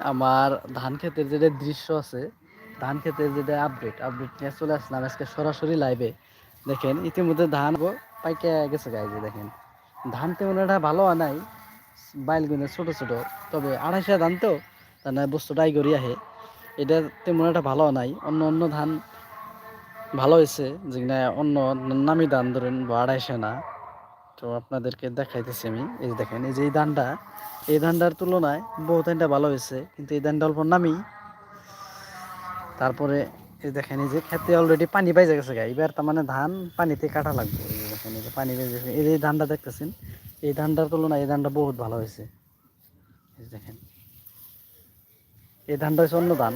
আমার ধান ক্ষেতের যেটা দৃশ্য আছে, ধান ক্ষেতের যেটা আপডেট আপডেট নিয়ে চলে আসলাম আজকে সরাসরি লাইভে দেখেন, ইতিমধ্যে ধান পাইকে গেছে গাইজে দেখেন। ধান তেমন একটা ভালো হয় নাই, বাইলগুলো ছোট ছোট, তবে আড়াইশো ধান তো তার না বস্তুটাই করি আহে। এটা তেমন একটা ভালো নাই, অন্য অন্য ধান ভালো হয়েছে যেগুলা অন্য নামি ধান ধরেন বা আড়াইশো না। তো আপনাদেরকে দেখাইতেছি আমি, এই দেখেন, এই যে এই ধানটা এই ধানটার তুলনায় বহু ধানটা ভালো হয়েছে, কিন্তু এই ধানটা অল্প নামি। তারপরে এই দেখেন যে খেতে অলরেডি পানি পাইজে গেছে গা। এবার তার মানে ধান পানিতে কাটা লাগবে। এই যে দেখেন যে পানি পাইজে এই যে ধানটা দেখতেছেন, এই ধানটার তুলনায় এই ধানটা বহুত ভালো হয়েছে। এই দেখেন, এই ধানটা হচ্ছে অন্য ধান।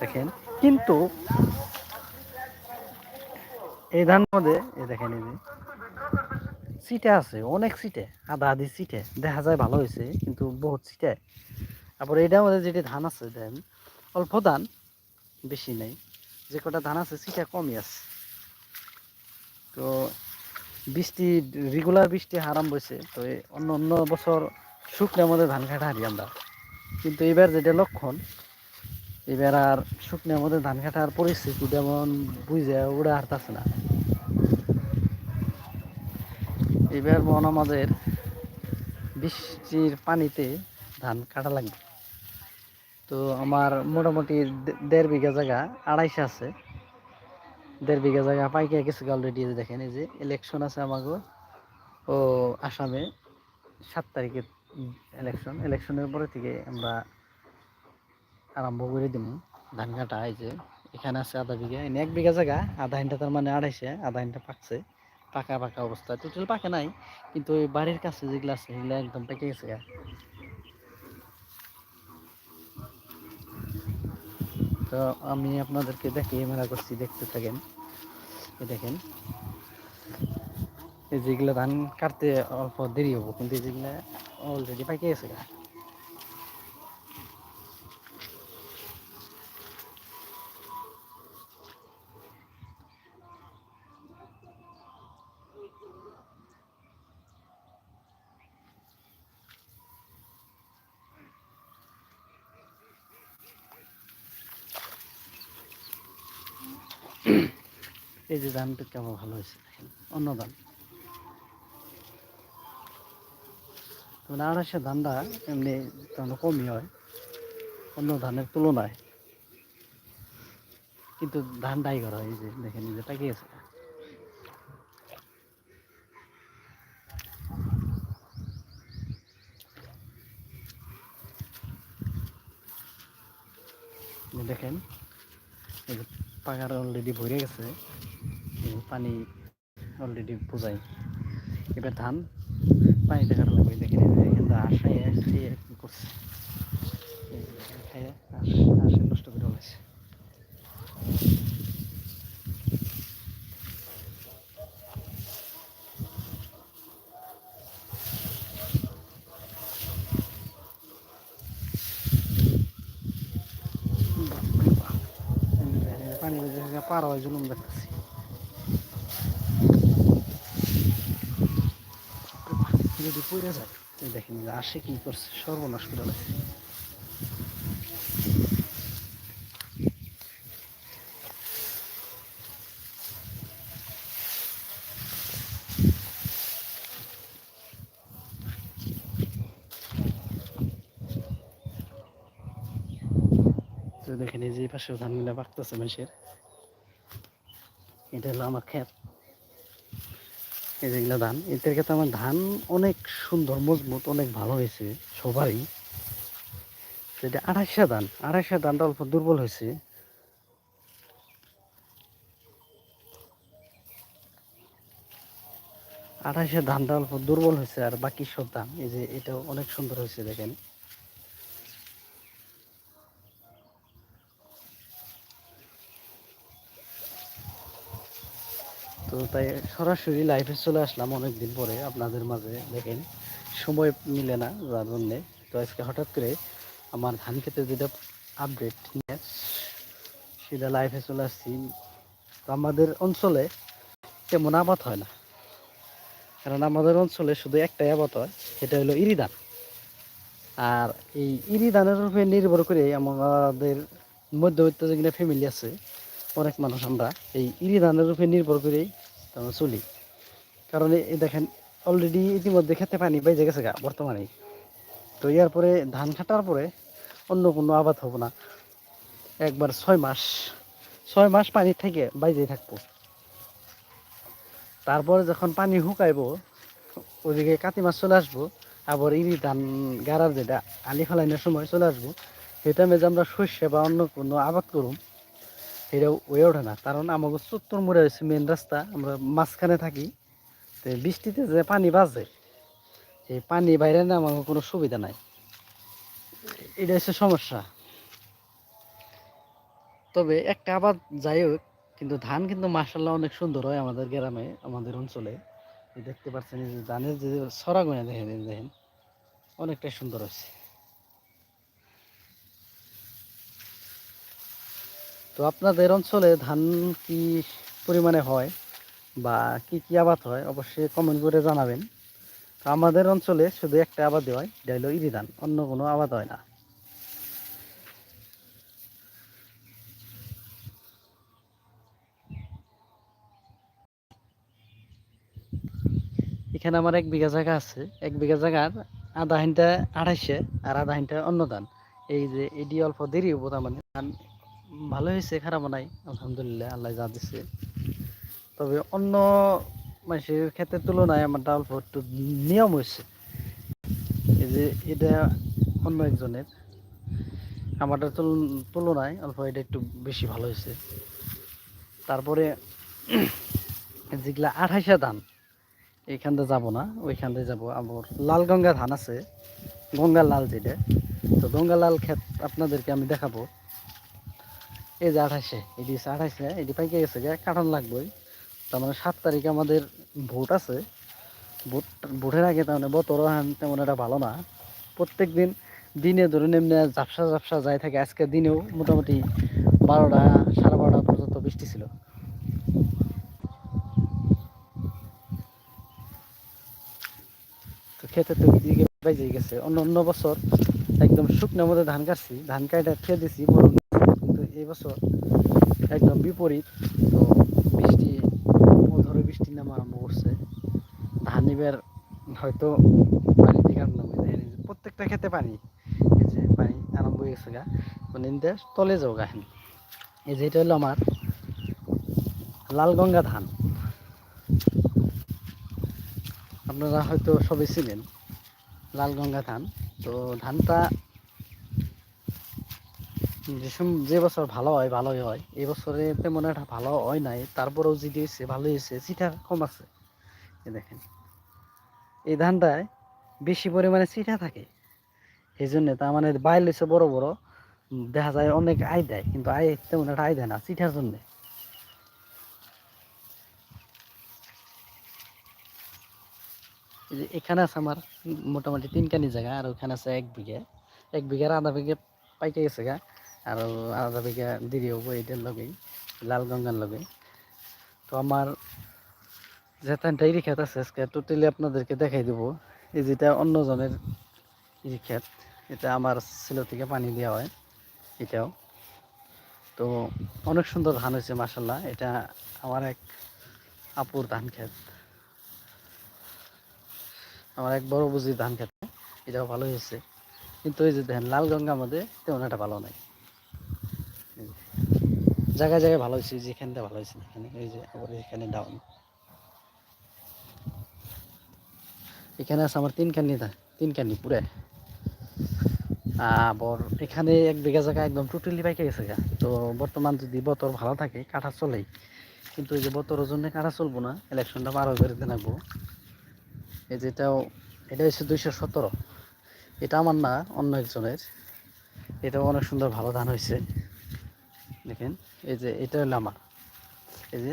দেখেন, কিন্তু এই ধান মধ্যে, এই দেখেন, এই যে সিটে আছে, অনেক সিটে, আধা আধি সিটে, দেখা যায় ভালো হয়েছে, কিন্তু বহুত সিটে। তারপর এটার মধ্যে যেটি ধান আছে, দেন, অল্প ধান, বেশি নেই, যে কটা ধান আছে, সিটে কমই আছে। তো বৃষ্টি রেগুলার বৃষ্টি হারাম বইছে, তো অন্য অন্য বছর শুকনোর মধ্যে ধান কাটা হারি আমরা। কিন্তু এবার যেটা লক্ষণ এবার আর শুকনোর মধ্যে ধান কাটার পরিস্থিতি যেমন বুঝে উড়ে হারতেছে না। এবার মন আমাদের বৃষ্টির পানিতে ধান কাটা লাগবে। তো আমার মোটামুটি দেড় বিঘা জায়গা আড়াইশো আছে। দেড় বিঘা জায়গা পাইকে গেছে অলরেডি দেখেন, এই যে ইলেকশন আছে আমাকে ও আসামে সাত তারিখে ইলেকশন ইলেকশনের পরে থেকে আমরা আরম্ভ করে দিব ধান কাটা, এই যে এখানে আছে আধা বিঘা এনে এক বিঘা জায়গা, আধা ঘণ্টা তার মানে আড়াইশে, আধা ঘণ্টা পাকছে। পাকা পাকা অবস্থা। টোটাল পাকা নাই, কিন্তু ওই বাড়ির কাছে যেগুলো আছে সেগুলো একদম পেকে গেছে তো আমি আপনাদেরকে দেখি মেলা করছি, দেখতে থাকেন। দেখেন। এই যেগুলো ধান কাটতে অল্প দেরি হব, কিন্তু যেগুলো অলরেডি পাইকে গেছে এই যে ধানটা কেমন ভালো হয়েছে অন্য ধান। মানে আড়াইশো ধানটা এমনি তেমন কমই হয়, অন্য ধানের তুলনায়। কিন্তু ধান ডাই করা হয়, এই যে দেখেন যে পাকিয়েছে দেখেন পাকার অলরেডি ভরে গেছে পানি অলরেডি বোঝাই। এবার ধান, পানি দেখার লাগবে দেখেন কিন্তু আশায় করছে। খাইয়ে আশা নষ্ট করে ফেলেছে পানি পার হয়, জুলুম দেখতেছি। যদি পড়ে যায় দেখেন আসে কি করছে, সর্বনাশ করে লাগছে দেখেন এই যে পাশে ধানগুলো পাকতেছে মানুষের এটা হলো আমার ক্ষেত এই যেগুলো ধান। এদের ক্ষেত্রে আমার ধান অনেক সুন্দর, মজবুত, অনেক ভালো হয়েছে সবারই। যেটা আড়াইশো ধান। আড়াইশো ধানটা অল্প দুর্বল হয়েছে। আড়াইশো ধানটা অল্প দুর্বল হয়েছে আর বাকি সব ধান, এই যে এটাও অনেক সুন্দর হয়েছে দেখেন। তো তাই সরাসরি লাইভে চলে আসলাম অনেক দিন পরে আপনাদের মাঝে, দেখেন। সময় মিলে না যার জন্যে। তো আজকে হঠাৎ করে আমার ধান খেতে যেটা আপডেট নিয়ে সেটা লাইভে চলে আসছি। তো আমাদের অঞ্চলে তেমন আবাদ হয় না। কারণ আমাদের অঞ্চলে শুধু একটাই আবাদ হয়, সেটা হলো ইরি ধান। আর এই ইরি ধানের উপরে নির্ভর করে আমাদের মধ্যবিত্ত যেগুলো ফ্যামিলি আছে অনেক মানুষ আমরা এই ইরি ধানের উপরে নির্ভর করেই আমরা চলি। কারণ দেখেন অলরেডি ইতিমধ্যে খেতে পানি বেজে গেছে গা বর্তমানে তো ইয়ার পরে ধান কাটার পরে অন্য কোনো আবাদ হব না। একবার ছয় মাস ছয় মাস পানি থেকে বাইজে থাকব। তারপরে যখন পানি শুকাইব, ওদিকে কাতি মাছ চলে আসব, আবার ইরি ধান গাড়ার যেটা আলি ফেলাইনের সময় চলে আসব, সেই টাইমে যে আমরা শস্য বা অন্য কোনো আবাদ করুম সেটা হয়ে ওঠে না। কারণ আমাকে চত্বর মোড়ে হয়েছে মেন রাস্তা, আমরা মাঝখানে থাকি। তো বৃষ্টিতে যে পানি বাজে, এই পানি বাইরে না আমার কোনো সুবিধা নাই। এটা হচ্ছে সমস্যা। তবে একটা আবাদ যাই হোক, কিন্তু ধান কিন্তু মার্শাল্লাহ অনেক সুন্দর হয় আমাদের গ্রামে, আমাদের অঞ্চলে। দেখতে পাচ্ছেন যে ধানের যে সরা গুণে দেখেন দেখেন, অনেকটাই সুন্দর হয়েছে। তো আপনাদের অঞ্চলে ধান কি পরিমাণে হয় বা কি কি আবাদ হয় অবশ্যই কমেন্ট করে জানাবেন। তো আমাদের অঞ্চলে শুধু একটা আবাদই হয়, এটা হলো ইরি ধান, অন্য কোনো আবাদ হয় না। এখানে আমার এক বিঘা জায়গা আছে, এক বিঘা জায়গার আধা হিনটা আড়াইশে আর আধা হিনটা অন্য ধান এই যে এটি অল্প দেরি হব, তার মানে ধান ভালো হয়েছে খারাপ নাই। আলহামদুলিল্লাহ, আল্লাহ যা দিচ্ছে তবে অন্য মানুষের ক্ষেত্রের তুলনায় আমারটা অল্প একটু নিয়ম হয়েছে। এই যে এটা অন্য একজনের। তুল- তুলনায় অল্প এটা একটু বেশি ভালো হয়েছে। তারপরে যেগুলা আঠাইশা ধান এইখান দিয়ে যাব না, ওইখান দিয়ে যাব। আমার লাল গঙ্গা ধান আছে গঙ্গা লাল যেটা। তো গঙ্গা লাল ক্ষেত আপনাদেরকে আমি দেখাবো। এই যে আঠাশে এটি আঠাশে এটি পাইকে গেছে গে কাটান লাগবেই। তার মানে সাত তারিখে আমাদের ভোট আছে। ভোট, ভোটের আগে তার মানে বতর তেমন এটা ভালো না। প্রত্যেক দিন দিনে ধরুন এমনি ঝাপসা ঝাপসা যাই থাকে। আজকে দিনেও মোটামুটি বারোটা, সাড়ে বারোটা পর্যন্ত বৃষ্টি ছিল। তো খেতে তো বেজে গেছে। অন্য অন্য বছর একদম শুকনো মধ্যে ধান কাটছি। ধান কাটা খেয়ে দিছি এই বছর একদম বিপরীত। তো বৃষ্টি ধরে বৃষ্টি নামা আরম্ভ করছে। ধান নিবের হয়তো পানি থেকে আরম্ভ প্রত্যেকটা খেতে পানি। যে পানি আরম্ভ হয়ে গেছে গা। মানে তলে যাও গাহেন এই যে এটা হলো আমার লাল গঙ্গা ধান। আপনারা হয়তো সবাই ছিলেন লাল গঙ্গা ধান। তো ধানটা যে যে বছর ভালো হয়, ভালোই হয়। এই বছরে তেমন একটা ভালো হয় নাই। তারপরেও যদি হয়েছে, ভালোই হয়েছে। চিঠা কম আছে। এই দেখেন। এই ধানটায় বেশি পরিমাণে চিঠা থাকে। এই জন্যে তার মানে বাইল হয়েছে বড় বড়। দেখা যায় অনেক আয় দেয়, কিন্তু আয় তেমন একটা আয় দেয় না চিঠার জন্যে। যে এখানে আছে আমার মোটামুটি তিন কানি জায়গা, আর ওখানে আছে এক বিঘা। এক বিঘার আধা বিঘা পাইকে গেছে গা। আর আধা বিঘা দেরি হব এটার লগেই লাল গঙ্গার লগে তো আমার যেটা ডাইরি খেত আছে আজকে টোটালি আপনাদেরকে দেখাই দেবো। এই যেটা অন্যজনের ই ক্ষেত এটা আমার ছিল থেকে পানি দেওয়া হয় এটাও। তো অনেক সুন্দর ধান হয়েছে মাসাল্লাহ এটা আমার এক আপুর ধান খেত আমার এক বড় বুঝি ধান খেতে এটাও ভালো হয়েছে। কিন্তু ওই যে দেখেন লাল গঙ্গা মধ্যে তেমন একটা ভালো নাই। এই যে, জায়গায় জায়গায় ভালো হয়েছে যেখানটা ভালো হয়েছে, এখানে, এই যে আবার এখানে ডাউন এখানে আছে আমার তিন কান্নি তিন কান্নি পুরে আবার এখানে এক বিঘা জায়গা একদম টোটালি পাইকে গেছে গা। তো বর্তমান যদি বতর ভালো থাকে কাটা চলেই। কিন্তু এই যে বতরের জন্য কাটা চলবো না ইলেকশনটা বারো করে আনব এই যেটাও এটা হচ্ছে দুইশো সতেরো। এটা আমার না, অন্য একজনের। এটাও অনেক সুন্দর ভালো ধান হয়েছে। দেখেন এই যে এটা হলো আমার। এই যে